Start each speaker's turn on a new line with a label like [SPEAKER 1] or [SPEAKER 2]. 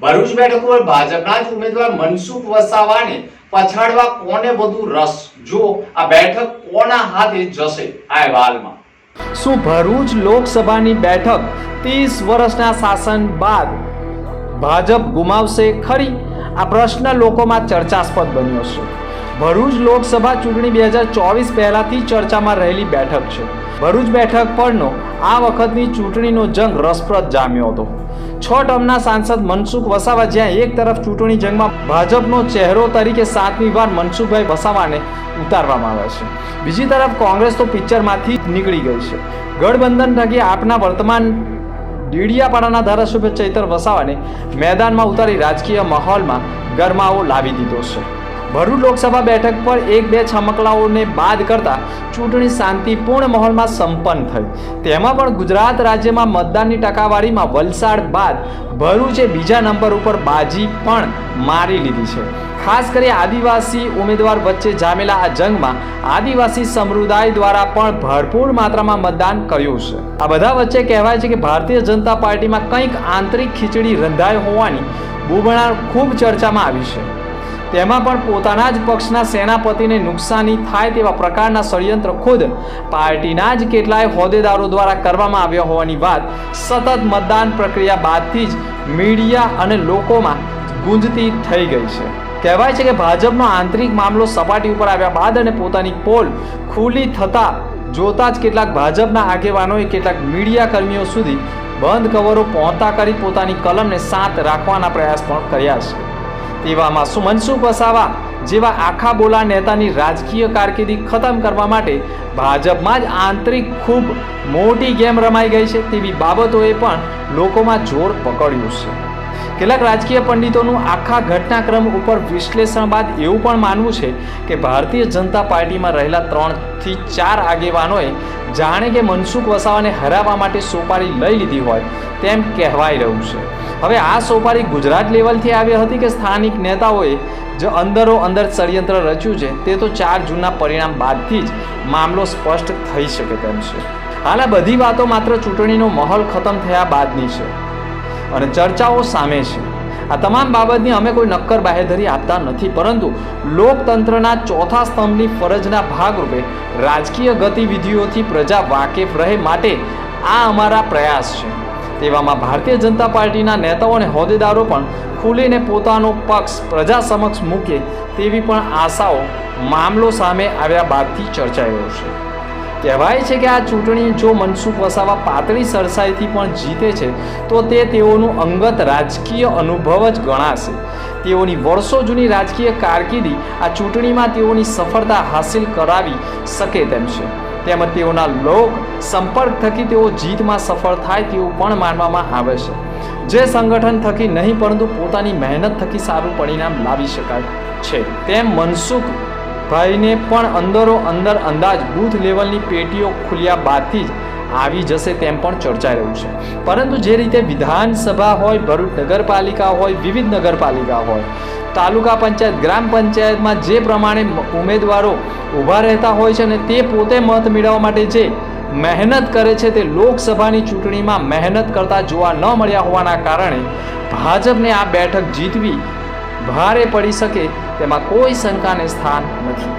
[SPEAKER 1] ભરૂચ બેઠક ઉપર ભાજપના જ ઉમેદવાર મનસુખ વસાવાને પછાડવા કોને વધુ રસ? જો આ બેઠક કોના હાથે જશે આ અહેવાલમાં?
[SPEAKER 2] શું ભરૂચ લોકસભાની બેઠક ત્રીસ વર્ષના શાસન બાદ ભાજપ ગુમાવશે ખરી? આ પ્રશ્ન લોકોમાં ચર્ચાસ્પદ બન્યો છે. ભરૂચ લોકસભા ચૂંટણી બે હજાર ચોવીસ પહેલાથી ચર્ચામાં રહેલી બેઠક છે. ભરૂચ બેઠક પરનો આ વખતની ચૂંટણીનો જંગ રસપ્રદ જામ્યો હતો. છ ટર્મના સાંસદ મનસુખ વસાવા જ્યાં એક તરફ ચૂંટણી જંગમાં ભાજપનો ચહેરો તરીકે સાતમી વાર મનસુખભાઈ વસાવાને ઉતારવામાં આવ્યા છે. બીજી તરફ કોંગ્રેસ તો પિક્ચરમાંથી નીકળી ગઈ છે. ગઠબંધન થકી આપના વર્તમાન ડીડિયાપાડાના ધારાસભ્ય ચૈતર વસાવાને મેદાનમાં ઉતારી રાજકીય માહોલમાં ગરમાવો લાવી દીધો છે. ભરૂચ લોકસભા બેઠક પર એક બે છમકલાઓને બાદ કરતા ચૂંટણી શાંતિપૂર્ણ માહોલમાં સંપન્ન થઈ તેમાં પણ ગુજરાત રાજ્યમાં મતદાનની ટકાવારીમાં વલસાડ બાદ ભરૂચે બીજા નંબર ઉપર બાજી પણ મારી લીધી છે. ખાસ કરી આદિવાસી ઉમેદવાર વચ્ચે જામેલા આ જંગમાં આદિવાસી સમુદાય દ્વારા પણ ભરપૂર માત્રામાં મતદાન કર્યું છે. આ બધા વચ્ચે કહેવાય છે કે ભારતીય જનતા પાર્ટીમાં કંઈક આંતરિક ખીચડી રંધાઈ હોવાની બુબણા ખૂબ ચર્ચામાં આવી છે. તેમાં પણ પોતાના જ પક્ષના સેનાપતિને નુકસાની થાય તેવા પ્રકારના ષડયંત્ર ખુદ પાર્ટીના જ કેટલાય હોદ્દેદારો દ્વારા કરવામાં આવ્યા હોવાની વાત સતત મતદાન પ્રક્રિયા બાદથી જ મીડિયા અને લોકોમાં ગુંજતી થઈ ગઈ છે. કહેવાય છે કે ભાજપનો આંતરિક મામલો સપાટી ઉપર આવ્યા બાદ અને પોતાની પોલ ખુલ્લી થતાં જોતા જ કેટલાક ભાજપના આગેવાનોએ કેટલાક મીડિયા કર્મીઓ સુધી બંધ કવરો પહોંચતા કરી પોતાની કલમને સાત રાખવાના પ્રયાસ પણ કર્યા છે. તેવામાં સુમનસુખ વસાવા જેવા આખા બોલા નેતાની રાજકીય કારકિર્દી ખતમ કરવા માટે ભાજપમાં જ આંતરિક ખૂબ મોટી ગેમ રમાઈ ગઈ છે તેવી બાબતોએ પણ લોકોમાં જોર પકડ્યું છે. કેટલાક રાજકીય પંડિતોનું આખા ઘટનાક્રમ ઉપર વિશ્લેષણ બાદ એવું પણ માનવું છે કે ભારતીય જનતા પાર્ટીમાં રહેલા ત્રણથી ચાર આગેવાનોએ જાણે કે મનસુખ વસાવાને હરાવવા માટે સોપારી લઈ લીધી હોય તેમ કહેવાઈ રહ્યું છે. હવે આ સોપારી ગુજરાત લેવલથી આવી હતી કે સ્થાનિક નેતાઓએ જે અંદરો અંદર ષડયંત્ર રચ્યું છે તે તો ચાર જૂનના પરિણામ બાદથી જ મામલો સ્પષ્ટ થઈ શકે તેમ છે. હાલ બધી વાતો માત્ર ચૂંટણીનો માહોલ ખતમ થયા બાદની છે. અને ચર્ચાઓ સામે છે. આ તમામ બાબતની અમે કોઈ નક્કર બાહેધરી આપતા નથી, પરંતુ લોકતંત્રના ચોથા સ્તંભની ફરજના ભાગરૂપે રાજકીય ગતિવિધિઓથી પ્રજા વાકેફ રહે માટે આ અમારા પ્રયાસ છે. તેવામાં ભારતીય જનતા પાર્ટીના નેતાઓ અને હોદ્દેદારો પણ ખુલીને પોતાનો પક્ષ પ્રજા સમક્ષ મૂકે તેવી પણ આશાઓ મામલો સામે આવ્યા બાદથી ચર્ચાયો છે. કહેવાય છે કે આ ચૂંટણી જો મનસુખ વસાવા પાતળી સરસાઈથી પણ જીતે છે, તો તે તેઓનું અંગત રાજકીય અનુભવ જ ગણાશે. તેઓની વર્ષો જૂની રાજકીય કારકિર્દી આ ચૂંટણીમાં તેઓની સફળતા હાંસિલ કરાવી શકે તેમ છે. તેમજ તેઓના લોક સંપર્ક થકી તેઓ જીતમાં સફળ થાય તેવું પણ માનવામાં આવે છે. જે સંગઠન થકી નહીં, પરંતુ પોતાની મહેનત થકી સારું પરિણામ લાવી શકાય છે. તેમ મનસુખ ભાઈને પણ અંદરો અંદર અંદાજ બૂથ લેવલની પેટીઓ ખુલ્યા બાદથી જ આવી જશે તેમ પણ ચર્ચાઈ રહ્યું છે. પરંતુ જે રીતે વિધાનસભા હોય, ભરૂચ નગરપાલિકા હોય, વિવિધ નગરપાલિકા હોય, તાલુકા પંચાયત, ગ્રામ પંચાયતમાં જે પ્રમાણે ઉમેદવારો ઊભા રહેતા હોય છે અને તે પોતે મત મેળવવા માટે જે મહેનત કરે છે તે લોકસભાની ચૂંટણીમાં મહેનત કરતા જોવા ન મળ્યા હોવાના કારણે ભાજપને આ બેઠક જીતવી ભારે પડી શકે તેમાં કોઈ શંકાને સ્થાન નથી.